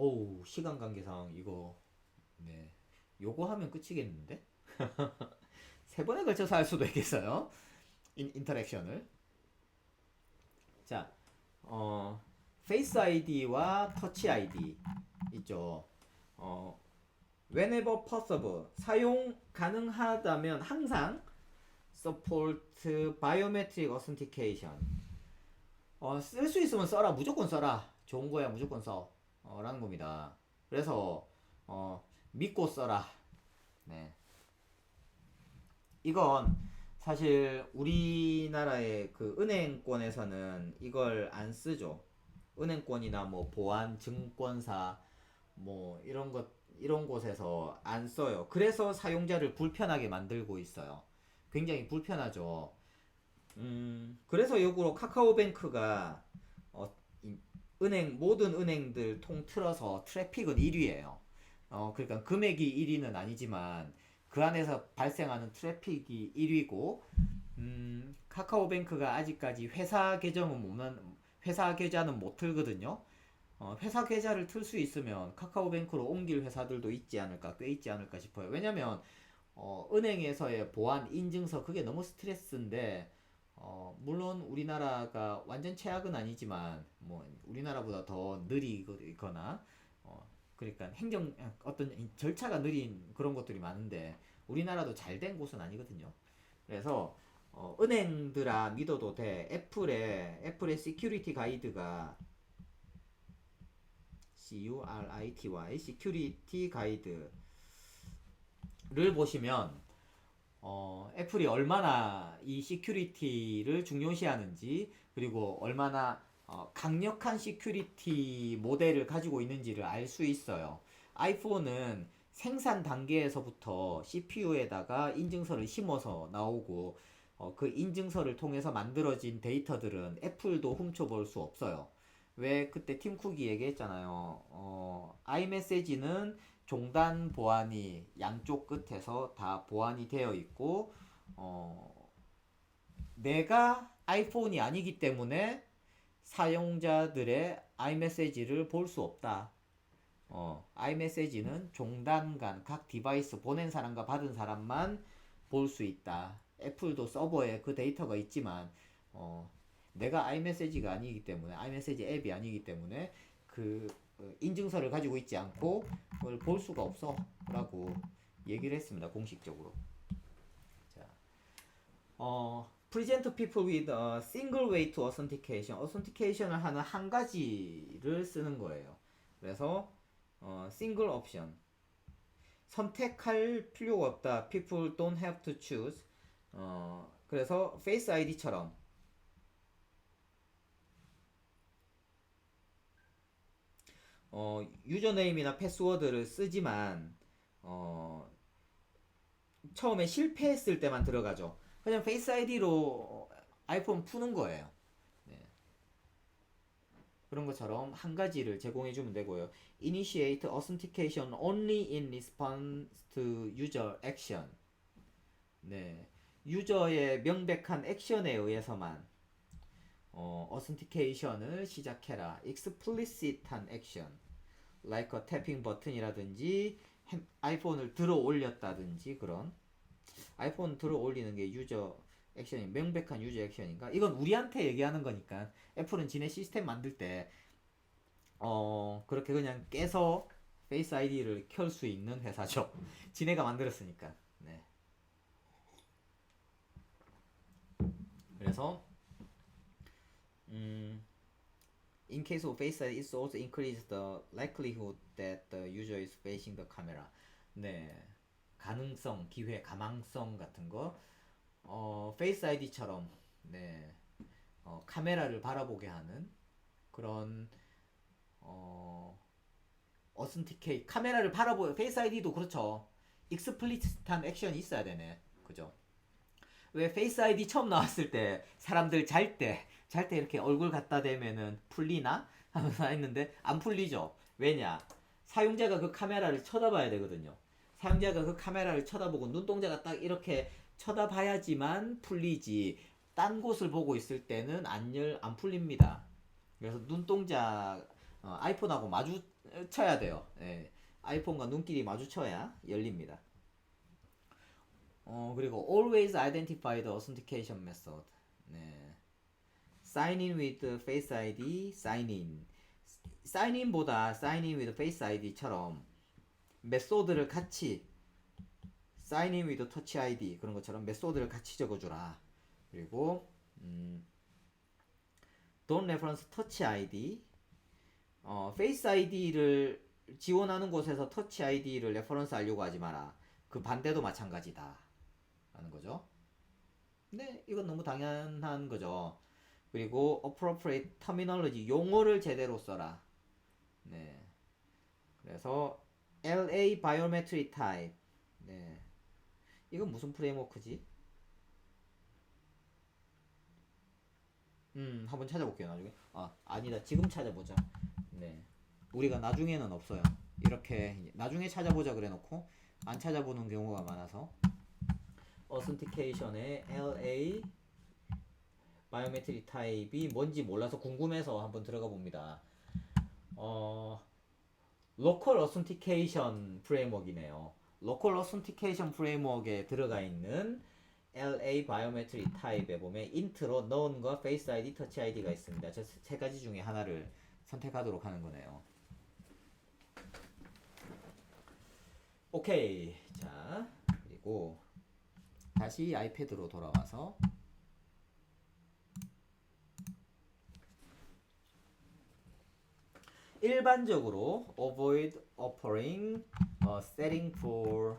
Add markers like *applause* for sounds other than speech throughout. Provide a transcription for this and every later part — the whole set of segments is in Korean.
어우 시간 관계상 이거 네. 요거 하면 끝이겠는데? *laughs* 세 번에 걸쳐서 할 수도 있겠어요? 인, 인터랙션을. 자 어, 페이스 아이디와 터치 아이디 있죠. 어, whenever possible. 사용 가능하다면 항상 support biometric authentication. 어, 쓸 수 있으면 써라. 무조건 써라. 좋은 거야 무조건 써 어, 라는 겁니다. 그래서 어, 믿고 써라. 네. 이건 사실 우리나라의 그 은행권에서는 이걸 안 쓰죠. 은행권이나 뭐 보안 증권사 뭐 이런 것 이런 곳에서 안 써요. 그래서 사용자를 불편하게 만들고 있어요. 굉장히 불편하죠. 음, 그래서 역으로 카카오뱅크가 은행 모든 은행들 통틀어서 트래픽은 1위예요. 어, 그러니까 금액이 1위는 아니지만 그 안에서 발생하는 트래픽이 1위고 음, 카카오뱅크가 아직까지 회사 계정은 못만 회사 계좌는 못 틀거든요. 어, 회사 계좌를 틀 수 있으면 카카오뱅크로 옮길 회사들도 있지 않을까, 꽤 있지 않을까 싶어요. 왜냐면 어, 은행에서의 보안 인증서 그게 너무 스트레스인데 어, 물론 우리나라가 완전 최악은 아니지만 뭐 우리나라보다 더 느리거나 어, 그러니까 행정 어떤 절차가 느린 그런 것들이 많은데 우리나라도 잘 된 곳은 아니거든요. 그래서 어, 은행들아 믿어도 돼. 애플의 애플의 시큐리티 가이드가 C-U-R-I-T-Y 시큐리티 가이드를 보시면 어, 애플이 얼마나 이 시큐리티를 중요시하는지 그리고 얼마나 어, 강력한 시큐리티 모델을 가지고 있는지를 알 수 있어요. 아이폰은 생산 단계에서부터 CPU에다가 인증서를 심어서 나오고 어, 그 인증서를 통해서 만들어진 데이터들은 애플도 훔쳐볼 수 없어요. 왜 그때 팀 쿡이 얘기했잖아요. 어, 아이메시지는 종단 보안이 양쪽 끝에서 다 보안이 되어 있고 어, 내가 아이폰이 아니기 때문에 사용자들의 아이메시지를 볼 수 없다. 어, 아이메시지는 종단 간 각 디바이스 보낸 사람과 받은 사람만 볼 수 있다. 애플도 서버에 그 데이터가 있지만 어, 내가 아이메시지가 아니기 때문에 아이메시지 앱이 아니기 때문에 그 어, 인증서를 가지고 있지 않고 그걸 볼 수가 없어 라고 얘기를 했습니다 공식적으로 자, 어, present people with a single way to authentication authentication을 하는 한 가지를 쓰는 거예요 그래서 어, single option 선택할 필요가 없다 people don't have to choose 어, 그래서 face ID처럼 어, 유저네임이나 패스워드를 쓰지만 어, 처음에 실패했을 때만 들어가죠. 그냥 페이스 아이디로 아이폰 푸는 거예요. 네. 그런 것처럼 한 가지를 제공해 주면 되고요. Initiate authentication only in response to user action. 네. 유저의 명백한 액션에 의해서만 어, authentication을 시작해라. explicit한 action. like a tapping 버튼이라든지 핸- 아이폰을 들어 올렸다든지 그런 아이폰 들어 올리는 게 유저 액션이 명백한 유저 액션인가? 이건 우리한테 얘기하는 거니까 애플은 지네 시스템 만들 때 어, 그렇게 그냥 깨서 페이스 아이디를 켤 수 있는 회사죠. *laughs* 지네가 만들었으니까. 네. 그래서 음, in case of face ID, it also increases the likelihood that the user is facing the camera. 네, 가능성, 기회, 가망성 같은 거, 어, Face ID처럼 네, 어, 카메라를 바라보게 하는 그런 어, 어센티케이 카메라를 바라보 Face ID도 그렇죠. 익스플리트한 액션이 있어야 되네, 그죠? 왜 페이스 아이디 처음 나왔을 때 사람들 잘 때 잘 때 이렇게 얼굴 갖다 대면은 풀리나 하면서 했는데 안 풀리죠. 왜냐? 사용자가 그 카메라를 쳐다봐야 되거든요. 사용자가 그 카메라를 쳐다보고 눈동자가 딱 이렇게 쳐다봐야지만 풀리지. 딴 곳을 보고 있을 때는 안 열, 안 풀립니다. 그래서 눈동자 어, 아이폰하고 마주쳐야 돼요. 예. 아이폰과 눈길이 마주쳐야 열립니다. 어, 그리고 always identify the authentication method. 네. Sign in with face ID, sign in. sign in보다 sign in with face ID처럼 메소드를 같이 sign in with touch ID 그런 것처럼 메소드를 같이 적어주라. 그리고 음, don't reference touch ID 어, face ID를 지원하는 곳에서 터치 아이디를 레퍼런스 하려고 하지 마라. 그 반대도 마찬가지다. 라는 거죠. 네, 이건 너무 당연한 거죠. 그리고 appropriate terminology 용어를 제대로 써라. 네. 그래서 LA biometric type. 네. 이건 무슨 프레임워크지? 음, 한번 찾아볼게요, 나중에. 아, 아니다. 지금 찾아보자. 네. 우리가 나중에는 없어요. 이렇게 나중에 찾아보자 그래 놓고 안 찾아보는 경우가 많아서 어센티케이션의 LA 바이오메트릭 타입이 뭔지 몰라서 궁금해서 한번 들어가 봅니다. 어 로컬 어센티케이션 프레임워크이네요. 로컬 어센티케이션 프레임워크에 들어가 있는 LA 바이오메트릭 타입에 보면 인트로 known과 페이스 아이디, 터치 아이디가 있습니다. 저 세 가지 중에 하나를 선택하도록 하는 거네요. 오케이. 자, 그리고 다시 아이패드로 돌아와서 일반적으로 avoid offering 어, setting for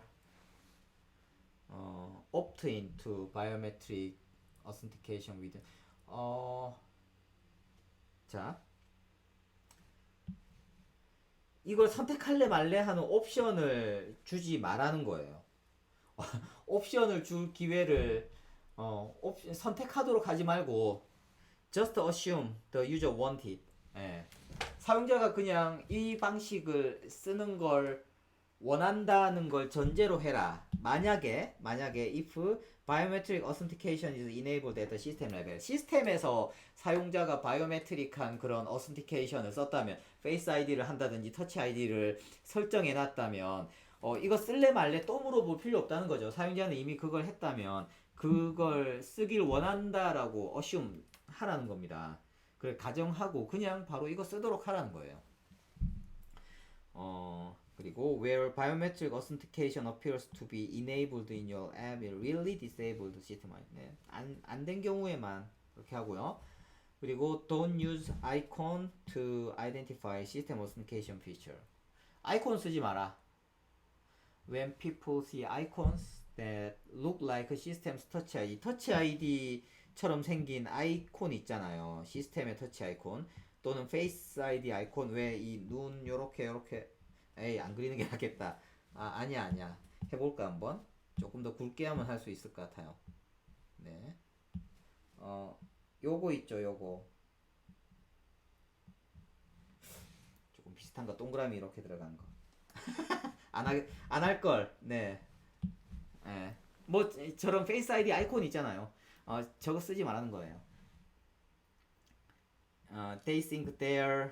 어, opt into biometric authentication with 어, 자 이걸 선택할래 말래 하는 옵션을 주지 말라는 거예요. 옵션을 줄 기회를 어, 옵션, 선택하도록 하지 말고 just assume the user want it. 예. 사용자가 그냥 이 방식을 쓰는 걸 원한다는 걸 전제로 해라. 만약에 만약에 if biometric authentication is enabled at the system level 시스템에서 사용자가 바이오메트릭한 그런 authentication을 썼다면 페이스 아이디를 한다든지 터치 아이디를 설정해 놨다면 어 이거 쓸래 말래 또 물어볼 필요 없다는 거죠. 사용자는 이미 그걸 했다면 그걸 쓰길 원한다라고 assume 하라는 겁니다. 그래 가정하고 그냥 바로 이거 쓰도록 하라는 거예요. 어 그리고 where biometric authentication appears to be enabled in your app, it really disabled system. 네, 안안 된 경우에만 그렇게 하고요. 그리고 don't use icon to identify system authentication feature. 아이콘 쓰지 마라. When people see icons that look like system's touch ID, touch ID 처럼 생긴 아이콘 있잖아요. 시스템의 터치 아이콘 또는 페이스 아이디 아이콘 왜 이 눈 요렇게 요렇게 에이 안 그리는 게 낫겠다. 아 아니야 아니야. 해볼까 한번. 조금 더 굵게 하면 할 수 있을 것 같아요. 네. 어 요거 있죠 요거. 조금 비슷한 거 동그라미 이렇게 들어간 거. *laughs* 안할안 할 걸. 네. 예. 뭐 저런 페이스 아이디 아이콘 있잖아요. 어 저거 쓰지 말라는 거예요. 어, they think they're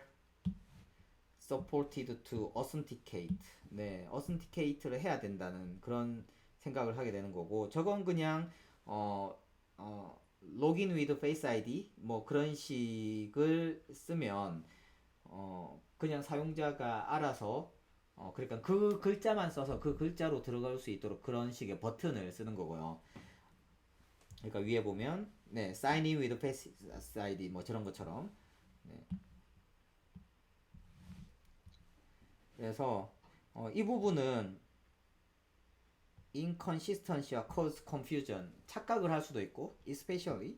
supported to authenticate. 네, authenticate를 해야 된다는 그런 생각을 하게 되는 거고, 저건 그냥 어, 어, login with face ID 뭐 그런 식을 쓰면 어, 그냥 사용자가 알아서 어, 그러니까 그 글자만 써서 그 글자로 들어갈 수 있도록 그런 식의 버튼을 쓰는 거고요. 그러니까 위에 보면 네, sign in with face ID 뭐 저런 것처럼 네. 그래서 어, 이 부분은 inconsistency와 cause confusion 착각을 할 수도 있고 especially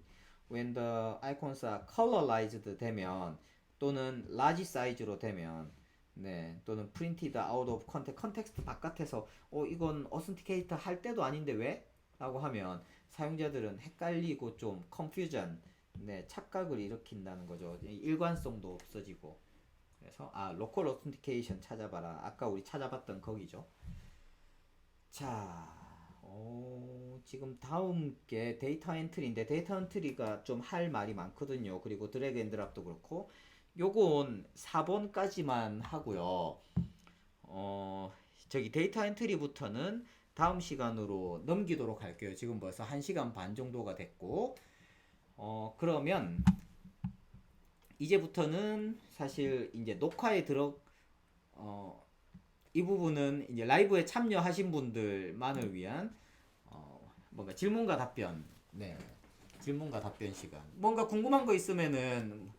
when the icons are colorized 되면 또는 large size로 되면 네 또는 printed out of context 컨텍스트 바깥에서 어 이건 authenticator 할 때도 아닌데 왜? 라고 하면 사용자들은 헷갈리고 좀 confusion 네 착각을 일으킨다는 거죠. 일관성도 없어지고. 그래서 아 로컬 어센티케이션 찾아봐라. 아까 우리 찾아봤던 거기죠. 자 어, 지금 다음 게 데이터 엔트리인데 데이터 엔트리가 좀 할 말이 많거든요. 그리고 드래그 앤 드랍도 그렇고. 요건 4번까지만 하고요. 어, 저기 데이터 엔트리부터는 다음 시간으로 넘기도록 할게요. 지금 벌써 1시간 반 정도가 됐고, 어, 그러면 이제부터는 사실 이제 녹화에 들어, 어, 이 부분은 이제 라이브에 참여하신 분들만을 위한 어, 뭔가 질문과 답변, 네, 질문과 답변 시간. 뭔가 궁금한 거 있으면은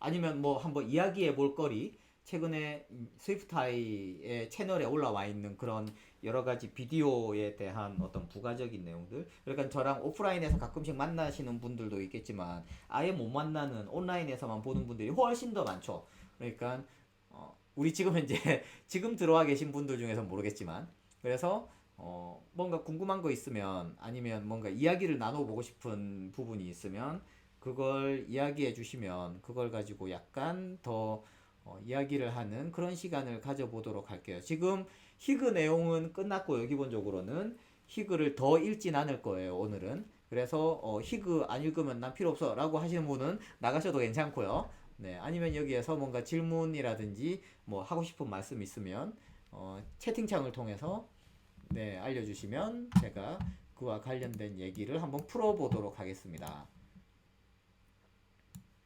아니면 뭐 한번 이야기해 볼 거리 최근에 스위프트하이의 채널에 올라와 있는 그런 여러 가지 비디오에 대한 어떤 부가적인 내용들. 그러니까 저랑 오프라인에서 가끔씩 만나시는 분들도 있겠지만 아예 못 만나는 온라인에서만 보는 분들이 훨씬 더 많죠. 그러니까 어, 우리 지금 현재 *laughs* 지금 들어와 계신 분들 중에서 모르겠지만 그래서 어, 뭔가 궁금한 거 있으면 아니면 뭔가 이야기를 나눠보고 싶은 부분이 있으면 그걸 이야기해 주시면 그걸 가지고 약간 더 어, 이야기를 하는 그런 시간을 가져보도록 할게요. 지금 히그 내용은 끝났고요. 기본적으로는 히그를 더 읽진 않을 거예요. 오늘은. 그래서 어, 히그 안 읽으면 난 필요 없어 라고 하시는 분은 나가셔도 괜찮고요. 네, 아니면 여기에서 뭔가 질문이라든지 뭐 하고 싶은 말씀 있으면 어, 채팅창을 통해서 네, 알려주시면 제가 그와 관련된 얘기를 한번 풀어보도록 하겠습니다.